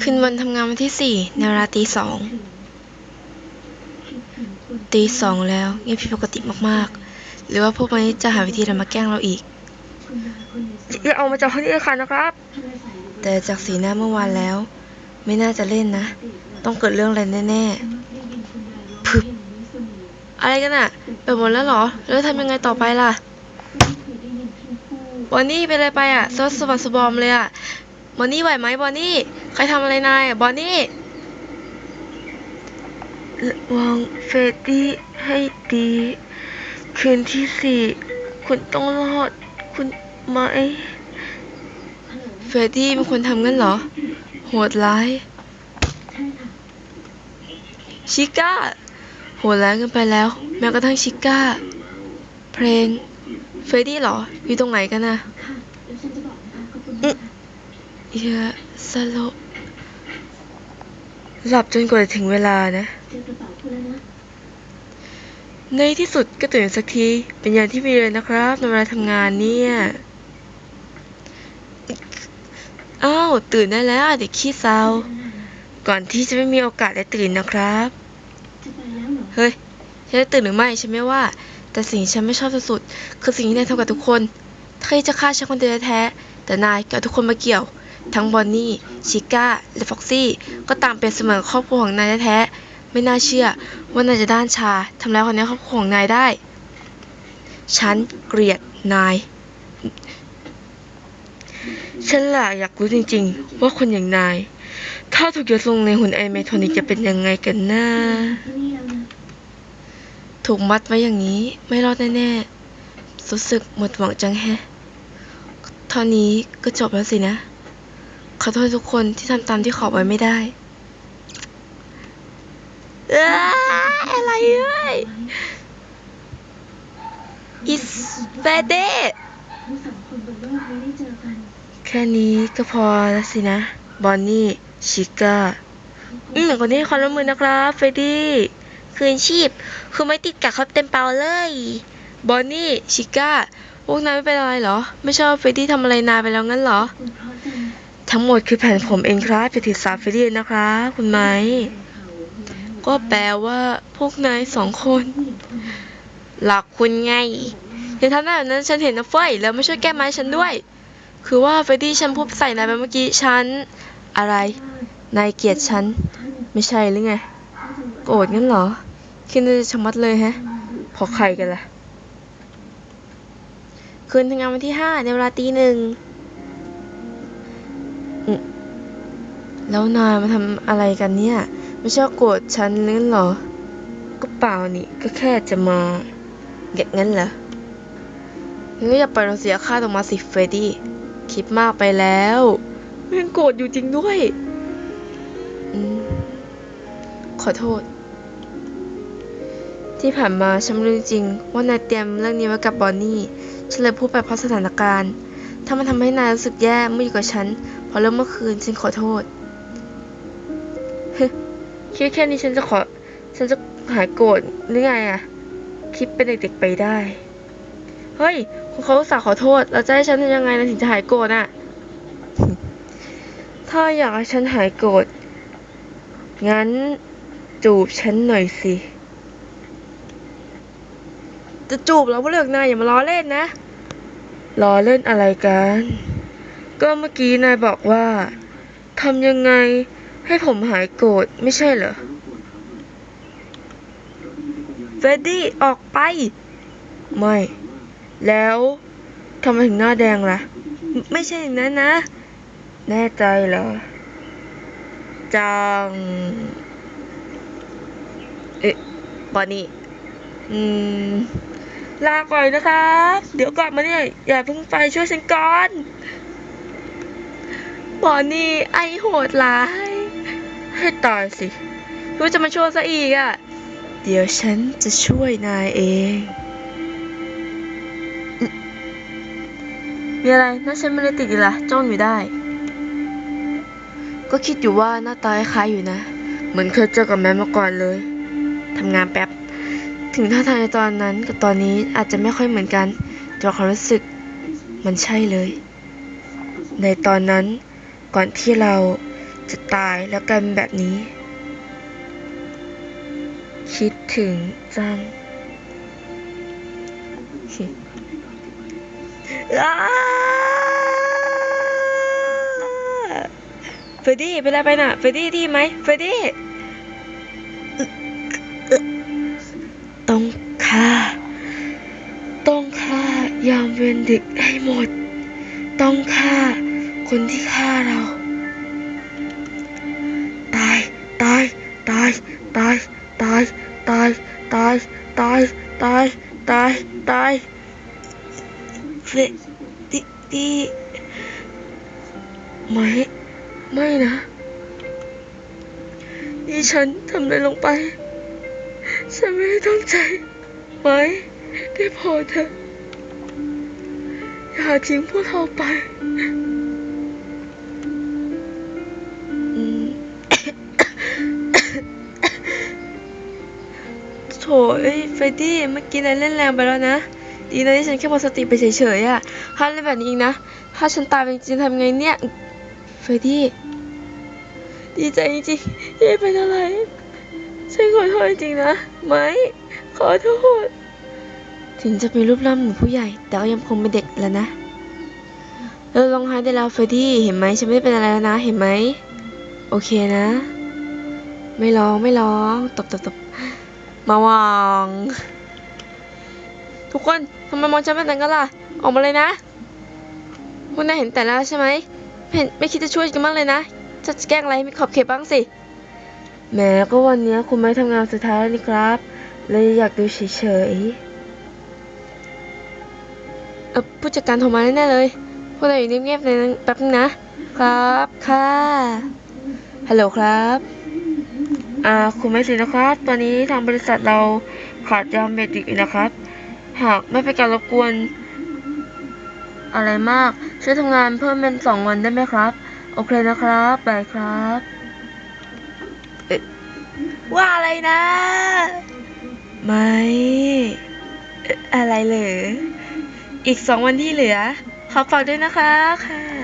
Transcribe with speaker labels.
Speaker 1: คืนวันทำงานวันที่สี่ในเวลาตีสอง ตีสองแล้วเงียบผิดปกติมากๆ หรือว่าพวกมันจะหาวิธีอะไรมาแกล้งเราอีกอย่าออกมาจากห้องนี้เลยค่ะนะครับ แต่จากสีหน้าเมื่อวานแล้ว ไม่น่าจะเล่นนะ ต้องเกิดเรื่องอะไรแน่ๆพึบอะไรกันอะเปิดหมดแล้วเหรอ แล้วทำยังไงต่อไปล่ะบอนนี่เป็นอะไรไปอะซดสะบัดสะบอมเลยอะบอนนี่ไหวไหมบอนนี่ ใครทำอะไรนายบอนนี่วังเฟรดดี้ให้ดี คืนที่สี่คุณต้องรอด คุณไหม เฟรดดี้เป็นคนทำงั้นเหรอ โหดร้าย ชิก้า โหดร้ายกันไปแล้ว แม้กระทั่งชิก้า เพลง เฟรดดี้เหรอ อยู่ตรงไหนกันนะอืมอย่าสลบ หลับจนกว่าจะถึงเวลานะ ในที่สุดก็ตื่นสักที เป็นอย่างที่มีเลยนะครับในเวลาทำงานเนี่ย อ้าว ตื่นได้แล้วเด็กขี้เศร้า ก่อนที่จะไม่มีโอกาสได้ตื่นนะครับ เฮ้ยฉันจะตื่นหรือไม่ฉันไม่ว่า แต่สิ่งที่ฉันไม่ชอบสุดๆคือสิ่งที่นายทำกับทุกคนใครจะฆ่าฉันคนเดียวแท้แต่นายกับทุกคนมาเกี่ยว ทั้งบอนนี่ ชิก้า และฟ็อกซี่ ก็ตามเป็นเสมือนครอบครัวของนายแท้ๆ ไม่น่าเชื่อว่านายจะด้านชาทำร้ายคนในครอบครัวของนายได้ ฉันเกลียดนาย ฉันล่ะอยากรู้จริงๆ ว่าคนอย่างนาย ถ้าถูกยศลงในหุ่นไอเมโทนิกจะเป็นยังไงกันนะถูกมัดไว้อย่างนี้ไม่รอดแน่ๆรู้สึกหมดหวังจังแฮะเท่านี้ก็จบแล้วสินะ ขอโทษทุกคนที่ทำตามที่ขอไว้ไม่ได้อะไรเอ้ยอิสเปเดแค่นี้ก็พอแล้วสินะ บอนนี่ ชิก้า อืมคนนี้ให้ความร่วมมือนะครับเฟดดี้ คืนชีพ คือไม่ติดกับเขาเต็มเปล่าเลย บอนนี่ ชิก้า พวกนายไม่เป็นอะไรเหรอ ไม่ชอบเฟดดี้ทำอะไรนายไปแล้วงั้นเหรอ ทั้งหมดคือแผ่นผมเองครับจะถือสาเฟรดดี้นะครับ คุณไหมก็แปลว่าพวกนายสองคน หลอกคุณไงอย่าทำหน้าแบบนั้นฉันเห็นนะเฟ้ยแล้วไม่ช่วยแก้ไม้ฉันด้วย คือว่าเฟรดดี้ฉันพูดใส่นายไปเมื่อกี้ฉัน อะไร นายเกลียดฉัน ไม่ใช่หรือไง โกรธงั้นเหรอคิดจะชะมัดเลยฮะ พอใครกันล่ะ คืนทำงานวันที่ห้าในเวลาตีหนึ่ง แล้วนายมาทำอะไรกันเนี่ย ไม่ช่ว่าโกรธฉันงั้นเหรอ ก็เปล่านี่ ก็แค่จะมาเก็บงั้นเหรองั้นก็อย่าปล่อยเราเสียค่าตรงมาสิเฟรดดี้ คิดมากไปแล้วแม่งโกรธอยู่จริงด้วยอขอโทษ ที่ผ่านมาฉันรู้จริง ว่านายเตรียมเรื่องนี้ไว้กับบอนนี่ ฉันเลยพูดไปเพราะสถานการณ์ ถ้ามันทำให้นายรู้สึกแย่เมื่ออยู่กับฉัน พอเรื่องเมื่อคืนฉันขอโทษ คิดแค่นี้ฉันจะขอ ฉันจะหายโกรธหรือไงอะคิดเป็นเด็กๆไปได้ เฮ้ยคุณเขาสาขอโทษ แล้วจะให้ฉันทำยังไงนะถึงจะหายโกรธอะถ้าอยากให้ฉันหายโกรธ งั้นจูบฉันหน่อยสิ จะจูบแล้วว่าเลือกนายอย่ามาล้อเล่นนะล้อเล่นอะไรกัน ก็เมื่อกี้นายบอกว่าทำยังไง ให้ผมหายโกรธไม่ใช่เหรอ เฟรดดี้ออกไป ไม่ แล้วทำไมถึงหน้าแดงล่ะ ไม่ใช่อย่างนั้นนะ แน่ใจเหรอ จัง เอ๊ะบอนนี่อืม ลาก่อนนะครับ เดี๋ยวกลับมาเนี่ย อย่าเพิ่งไปช่วยฉันก่อนบอนนี่ไอโหดร้าย ให้ตายสิรู้จะมาช่วยซะอีกอะ่ะ เดี๋ยวฉันจะช่วยนายเอง มีอะไรน่าฉันไม่ได้ติดอีกล่ะจ้องอยู่ได้ ก็คิดอยู่ว่าหน้าตาคล้ายอยู่นะ เหมือนเคยเจอกับแม่มาก่อนเลย ทำงานแป๊บ ถึงท่าทางในตอนนั้นกับตอนนี้อาจจะไม่ค่อยเหมือนกัน แต่ความรู้สึกมันใช่เลย ในตอนนั้นก่อนที่เรา จะตายแล้วกลายเป็นแบบนี้ คิดถึงจังอ้าเฟรดดี้เป็นไรไปน่ะเฟรดดี้ดีไหมเฟรดดี้ต้องฆ่า ต้องฆ่ายามเวนดึกให้หมด ต้องฆ่าคนที่ฆ่าเรา ตายตายตายตายตายตายตายตายตายเฟรดดี้ไม่ไม่นะนี่ฉันทำอะไรลงไป ฉันไม่ได้ตั้งใจไหมได้โปรดเถอะอย่าทิ้งพวกเราไป เอ้ยเฟรดดี้เมื่อกี้นายเล่นแรงไปแล้วนะดีนะที่ฉันแค่หมดสติไปเฉยๆอะถ้าเล่นแบบนี้อีกนะ ถ้าฉันตายไปจริงๆทำไงเนี่ย เฟรดดี้ ดีใจจริงๆที่ไม่เป็นอะไร ฉันขอโทษจริงนะไหมขอโทษ ถึงจะเป็นรูปร่างเหมือนผู้ใหญ่ แต่ก็ยังคงเป็นเด็กแล้วนะเราลองไห้ได้แล้วเฟรดดี้ เห็นไหมฉันไม่ได้เป็นอะไรแล้วนะ เห็นไหม โอเคนะ ไม่ร้องไม่ร้อง ตบตบตบ มาวาง ทุกคนทำไมมองฉันแบบนั้นกันล่ะ ออกมาเลยนะพวกนายเห็นแต่แล้วใช่ไหมไม่เห็นไม่คิดจะช่วยกันบ้างเลยนะจะแกล้งอะไรมีขอบเขตบ้างสิแหมก็วันนี้คุณไม่ทำงานสุดท้ายแล้วนี่ครับ เลยอยากดูเฉยๆเออผู้จัดการโทรมาแน่ๆเลยพวกเราอยู่เงียบๆเลยนแป๊บนึงนะครับ ค่ะฮัลโหลครับ อ่าคุณไม่สินะครับ ตอนนี้ทางบริษัทเราขาดยาเมดิกนะครับ หากไม่เป็นการรบกวน อะไรมากช่วยทำงานเพิ่มเป็นสองวันได้ไหมครับ โอเคนะครับบายครับเอ๊ะว่าอะไรนะ ไม่เอ๊ะอะไรเหรออีกสองวันที่เหลือ ขอฝากด้วยนะคะค่ะ